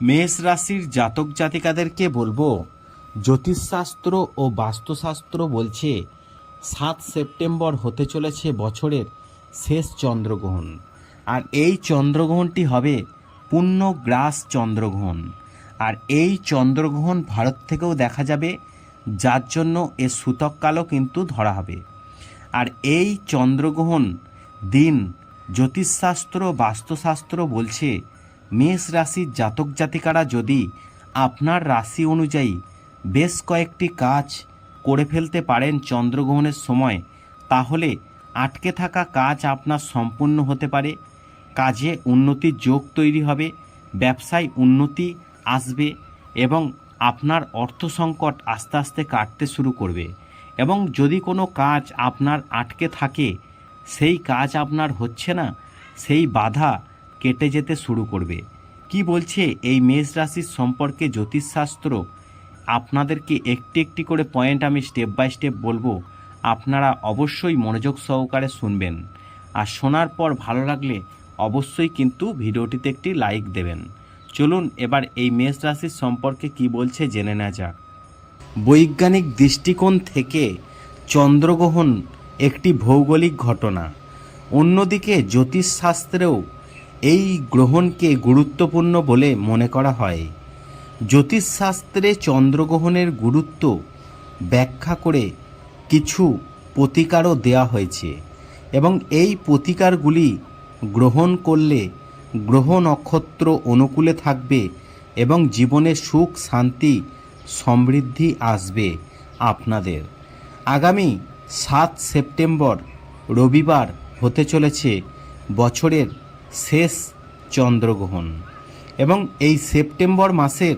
মেষ রাশির জাতক জাতিকাদেরকে বলব, জ্যোতিষশাস্ত্র ও বাস্তুশাস্ত্র বলছে, সাত সেপ্টেম্বর হতে চলেছে বছরের শেষ চন্দ্রগ্রহণ। আর এই চন্দ্রগ্রহণটি হবে পূর্ণগ্রাস চন্দ্রগ্রহণ। আর এই চন্দ্রগ্রহণ ভারত থেকেও দেখা যাবে, যার জন্য এ সূতককালও কিন্তু ধরা হবে। আর এই চন্দ্রগ্রহণ দিন জ্যোতিষশাস্ত্র, বাস্তুশাস্ত্র বলছে মেষ রাশির জাতক জাতিকারা যদি আপনার রাশি অনুযায়ী বেশ কয়েকটি কাজ করে ফেলতে পারেন চন্দ্রগ্রহণের সময়, তাহলে আটকে থাকা কাজ আপনার সম্পূর্ণ হতে পারে। কাজে উন্নতির যোগ তৈরি হবে, ব্যবসায় উন্নতি আসবে এবং আপনার অর্থ সংকট আস্তে আস্তে কাটতে শুরু করবে। এবং যদি কোনো কাজ আপনার আটকে থাকে, সেই কাজ আপনার হচ্ছে না, সেই বাধা কেটে যেতে শুরু করবে। কি বলছে এই মেষ রাশির সম্পর্কে জ্যোতিষশাস্ত্র? আপনাদেরকে একটি একটি করে পয়েন্ট আমি স্টেপ বাই স্টেপ বলব। আপনারা অবশ্যই মনোযোগ সহকারে শুনবেন। আর শোনার পর ভালো লাগলে অবশ্যই কিন্তু ভিডিওটিতে একটি লাইক দেবেন। চলুন এবার এই মেষ রাশির সম্পর্কে কি বলছে জেনে নেওয়া যাক। বৈজ্ঞানিক দৃষ্টিকোণ থেকে চন্দ্রগ্রহণ একটি ভৌগোলিক ঘটনা। অন্যদিকে জ্যোতিষশাস্ত্রেও এই গ্রহণকে গুরুত্বপূর্ণ বলে মনে করা হয়। জ্যোতিষশাস্ত্রে চন্দ্রগ্রহণের গুরুত্ব ব্যাখ্যা করে কিছু প্রতিকারও দেয়া হয়েছে এবং এই প্রতিকারগুলি গ্রহণ করলে গ্রহ নক্ষত্র অনুকূলে থাকবে এবং জীবনে সুখ, শান্তি, সমৃদ্ধি আসবে আপনাদের। আগামী সাত সেপ্টেম্বর রবিবার হতে চলেছে বছরের শেষ চন্দ্রগ্রহণ। এবং এই সেপ্টেম্বর মাসের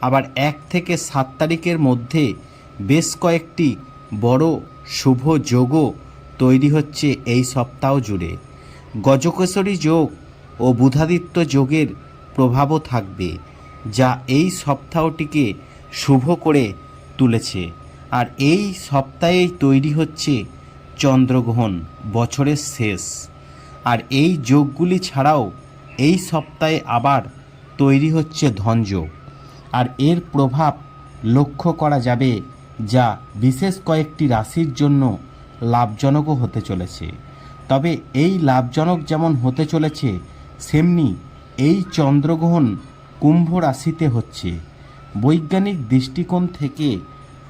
আবার এক থেকে সাত তারিখের মধ্যে বেশ কয়েকটি বড় শুভ যোগও তৈরি হচ্ছে এই সপ্তাহ জুড়ে। গজকেশরী যোগ ও বুধাদিত্য যোগের প্রভাবও থাকবে, যা এই সপ্তাহটিকে শুভ করে তুলেছে। আর এই সপ্তাহেই তৈরি হচ্ছে চন্দ্রগ্রহণ বছরের শেষ। আর এই যোগগুলি ছাড়াও এই সপ্তাহে আবার তৈরি হচ্ছে ধনযোগ। আর এর প্রভাব লক্ষ্য করা যাবে যা বিশেষ কয়েকটি রাশির জন্য লাভজনকও হতে চলেছে। তবে এই লাভজনক যেমন হতে চলেছে, সেমনি এই চন্দ্রগ্রহণ কুম্ভ রাশিতে হচ্ছে। বৈজ্ঞানিক দৃষ্টিকোণ থেকে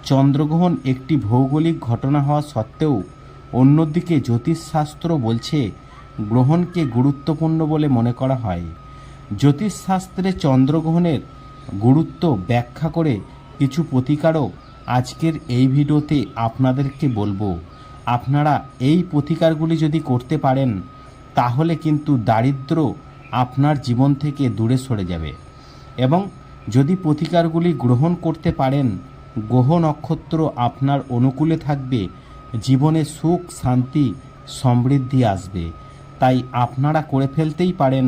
চন্দ্রগ্রহণ একটি ভৌগোলিক ঘটনা হওয়া সত্ত্বেও অন্যদিকে জ্যোতিষশাস্ত্র বলছে গ্রহণকে গুরুত্বপূর্ণ বলে মনে করা হয়। জ্যোতিষশাস্ত্রে চন্দ্রগ্রহণের গুরুত্ব ব্যাখ্যা করে কিছু প্রতিকারও আজকের এই ভিডিওতে আপনাদেরকে বলব। আপনারা এই প্রতিকারগুলি যদি করতে পারেন, তাহলে কিন্তু দারিদ্র আপনার জীবন থেকে দূরে সরে যাবে। এবং যদি প্রতিকারগুলি গ্রহণ করতে পারেন, গ্রহ নক্ষত্র আপনার অনুকূলে থাকবে, জীবনে সুখ, শান্তি, সমৃদ্ধি আসবে। তাই আপনারা করে ফেলতেই পারেন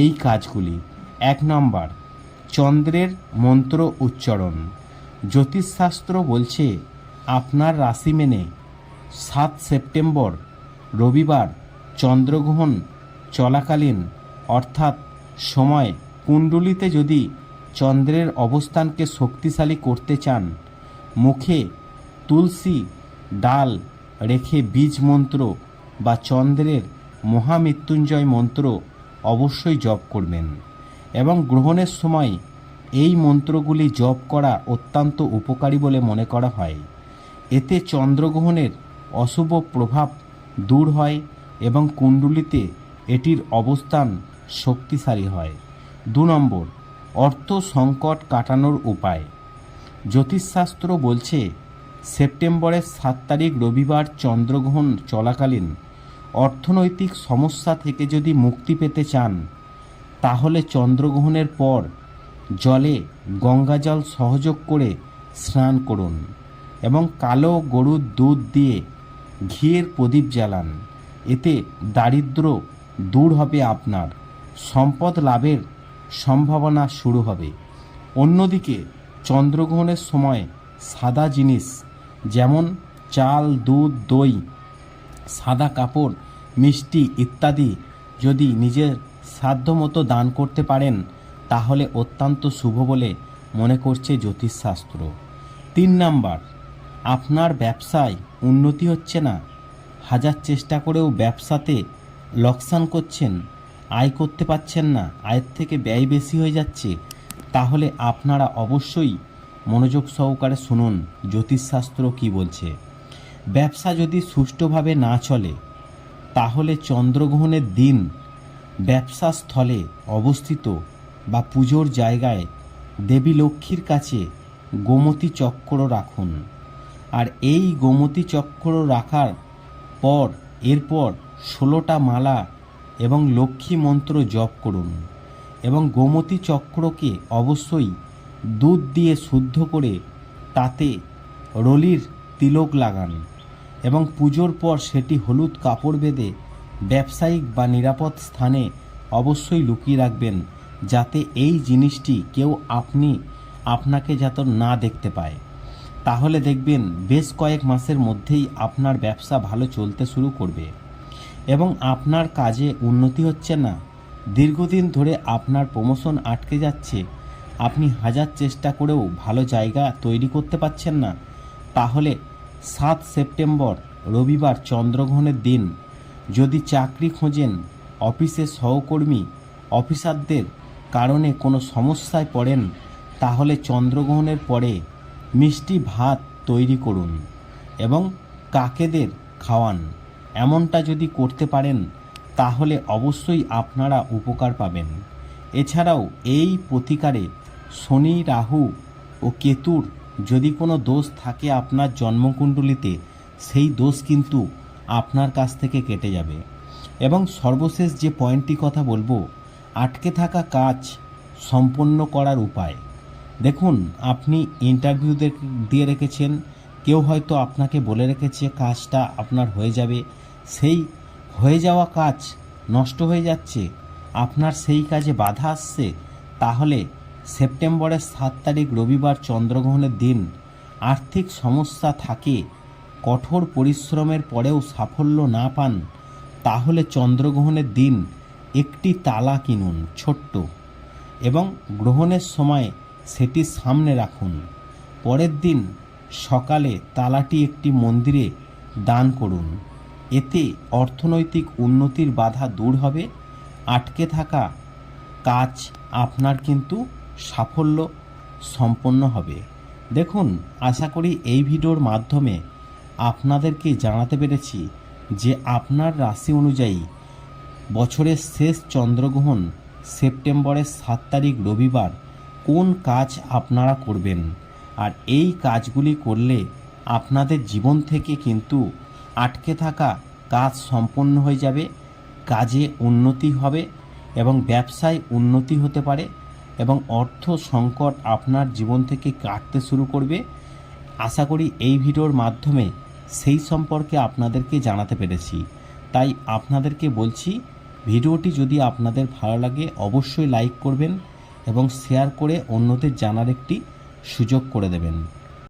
এই কাজগুলি। এক নম্বর, চন্দ্রের মন্ত্র উচ্চারণ। জ্যোতিষশাস্ত্র বলছে, আপনার রাশি মেনে সাত সেপ্টেম্বর, রবিবার চন্দ্রগ্রহণ চলাকালীন, অর্থাৎ সময় কুণ্ডলিতে যদি চন্দ্রের অবস্থানকে শক্তিশালী করতে চান, মুখে তুলসী ডাল রেখে বীজ মন্ত্র বা চন্দ্রের মহামৃত্যুঞ্জয় মন্ত্র অবশ্যই জপ করবেন এবং গ্রহণের সময় এই মন্ত্রগুলি জপ করা অত্যন্ত উপকারী বলে মনে করা হয়। এতে চন্দ্রগ্রহণের অশুভ প্রভাব দূর হয় এবং কুণ্ডুলিতে এটির অবস্থান শক্তিশালী হয়। দু নম্বর, অর্থ সংকট কাটানোর উপায়। জ্যোতিষশাস্ত্র বলছে, সেপ্টেম্বরের সাত তারিখ রবিবার চন্দ্রগ্রহণ চলাকালীন অর্থনৈতিক সমস্যা থেকে যদি মুক্তি পেতে চান, তাহলে চন্দ্রগ্রহণের পর জলে গঙ্গাজল সহযোগ করে স্নান করুন এবং কালো গরুর দুধ দিয়ে ঘিয়ের প্রদীপ জ্বালান। এতে দারিদ্র দূর হবে আপনার, সম্পদ লাভের সম্ভাবনা শুরু হবে। অন্যদিকে চন্দ্রগ্রহণের সময় সাদা জিনিস যেমন চাল, দুধ, দই, সাদা কাপড় মিষ্টি ইত্যাদি যদি নিজের সাধ্যমতো দান করতে পারেন, তাহলে অত্যন্ত শুভ বলে মনে করছে জ্যোতিষশাস্ত্র। তিন নাম্বার, আপনার ব্যবসায় উন্নতি হচ্ছে না। হাজার চেষ্টা করেও ব্যবসাতে লোকসান করছেন, আয় করতে পারছেন না, আয়ের থেকে ব্যয় বেশি হয়ে যাচ্ছে, তাহলে আপনারা অবশ্যই মনোযোগ সহকারে শুনুন জ্যোতিষশাস্ত্র কি বলছে। ব্যবসা যদি সুষ্ঠুভাবে না চলে তাহলে চন্দ্রগ্রহণের দিন ব্যবসা স্থলে অবস্থিত বা পুজোর জায়গায় দেবী লক্ষ্মীর কাছে গোমতী চক্র রাখুন। আর এই গোমতী চক্র রাখার পর, এরপর ষোলোটা মালা এবং লক্ষ্মী মন্ত্র জপ করুন এবং গোমতী চক্রকে অবশ্যই দুধ দিয়ে শুদ্ধ করে তাতে রলির তিলক লাগান। এবং পুজোর পর সেটি হলুদ কাপড় বেঁধে ব্যবসায়িক বা নিরাপদ স্থানে অবশ্যই লুকিয়ে রাখবেন, যাতে এই জিনিসটি কেউ আপনি, আপনাকে যাতে না দেখতে পায়। তাহলে দেখবেন বেশ কয়েক মাসের মধ্যেই আপনার ব্যবসা ভালো চলতে শুরু করবে এবং আপনার কাজে উন্নতি হচ্ছে না। দীর্ঘদিন ধরে আপনার প্রমোশন আটকে যাচ্ছে, আপনি হাজার চেষ্টা করেও ভালো জায়গা তৈরি করতে পারছেন না। তাহলে সাত সেপ্টেম্বর, রবিবার চন্দ্রগ্রহণের দিন। যদি চাকরি খোঁজেন অফিসের সহকর্মী, অফিসারদের কারণে কোনো সমস্যায় পড়েন, তাহলে চন্দ্রগ্রহণের পরে মিষ্টি ভাত তৈরি করুন এবং কাকেদের খাওয়ান। এমনটা যদি করতে পারেন, তাহলে অবশ্যই আপনারা উপকার পাবেন। এছাড়াও এই প্রতিকারে শনি, রাহু ও কেতুর যদি কোনো দোষ থাকে আপনার জন্মকুণ্ডলিতে, সেই দোষ কিন্তু আপনার কাছ থেকে কেটে যাবে। এবং সর্বশেষ যে পয়েন্টটি কথা বলব, আটকে থাকা কাজ সম্পন্ন করার উপায়। দেখুন, আপনি ইন্টারভিউ দিয়ে রেখেছেন, কেউ হয়তো আপনাকে বলে রেখেছে কাজটা আপনার হয়ে যাবে। সেই হয়ে যাওয়া কাজ নষ্ট হয়ে যাচ্ছে, আপনার সেই কাজে বাধা আসছে, তাহলে সেপ্টেম্বরের সাত তারিখ রবিবার চন্দ্রগ্রহণের দিন আর্থিক সমস্যা থাকে, কঠোর পরিশ্রমের পরেও সাফল্য না পান, তাহলে চন্দ্রগ্রহণের দিন একটি তালা কিনুন, ছোট্ট, এবং গ্রহণের সময় সেটি সামনে রাখুন। পরের দিন সকালে তালাটি একটি মন্দিরে দান করুন। এতে অর্থনৈতিক উন্নতির বাধা দূর হবে, আটকে থাকা কাজ আপনার কিন্তু সাফল্য সম্পন্ন হবে। দেখুন, আশা করি এই ভিডিওর মাধ্যমে আপনাদেরকে জানাতে পেরেছি যে আপনার রাশি অনুযায়ী বছরের শেষ চন্দ্রগ্রহণ সেপ্টেম্বরের সাত তারিখ রবিবার কোন কাজ আপনারা করবেন? আর এই কাজগুলি করলে আপনাদের জীবন থেকে কিন্তু আটকে থাকা কাজ সম্পন্ন হয়ে যাবে, কাজে উন্নতি হবে এবং ব্যবসায় উন্নতি হতে পারে। এবং অর্থ সংকট আপনার জীবন থেকে কাটতে শুরু করবে। আশা করি এই ভিডিওর মাধ্যমে সেই সম্পর্কে আপনাদেরকে জানাতে পেরেছি। তাই আপনাদেরকে বলছি, ভিডিওটি যদি আপনাদের ভালো লাগে অবশ্যই লাইক করবেন এবং শেয়ার করে অন্যদের জানার একটি সুযোগ করে দেবেন।